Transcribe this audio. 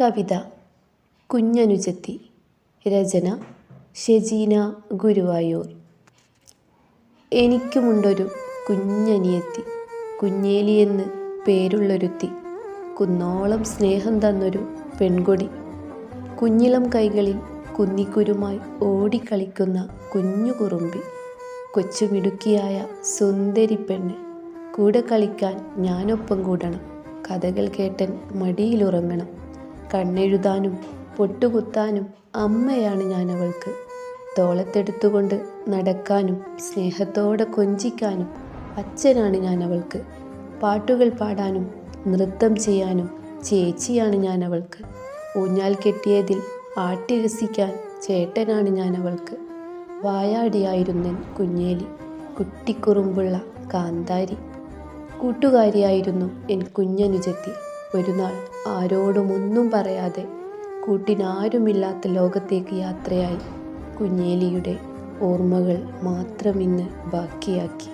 കവിത കുഞ്ഞനുജത്തി രചന ഷെജീന ഗുരുവായൂർ. എനിക്കുമുണ്ടൊരു കുഞ്ഞനിയത്തി കുഞ്ഞേലിയെന്ന് പേരുള്ളൊരുത്തി കുന്നോളം സ്നേഹം തന്നൊരു പെൺകൊടി. കുഞ്ഞിളം കൈകളിൽ കുന്നിക്കുരുമായി ഓടിക്കളിക്കുന്ന കുഞ്ഞു കുറുമ്പി കൊച്ചുമിടുക്കിയായ സുന്ദരി പെണ്ണ്. കൂടെ കളിക്കാൻ ഞാനൊപ്പം കൂടണം കഥകൾ കേട്ടൻ മടിയിലുറങ്ങണം. കണ്ണെഴുതാനും പൊട്ടുകുത്താനും അമ്മയാണ് ഞാൻ അവൾക്ക്. തോളത്തെടുത്തുകൊണ്ട് നടക്കാനും സ്നേഹത്തോടെ കൊഞ്ചിക്കാനും അച്ഛനാണ് ഞാൻ അവൾക്ക്. പാട്ടുകൾ പാടാനും നൃത്തം ചെയ്യാനും ചേച്ചിയാണ് ഞാൻ അവൾക്ക്. ഊഞ്ഞാൽ കെട്ടിയതിൽ ആട്ടി രസിക്കാൻ ചേട്ടനാണ് ഞാൻ അവൾക്ക്. വായാടിയായിരുന്നു കുഞ്ഞേലി കുട്ടിക്കുറുമ്പുള്ള കാന്താരി. കൂട്ടുകാരിയായിരുന്നു എൻ കുഞ്ഞനുജത്തി ഒരു നാൾ ആരോടും ഒന്നും പറയാതെ കൂട്ടിനാരുമില്ലാത്ത ലോകത്തേക്ക് യാത്രയായി. കുഞ്ഞേലിയുടെ ഓർമ്മകൾ മാത്രം ഇന്ന് ബാക്കിയാക്കി.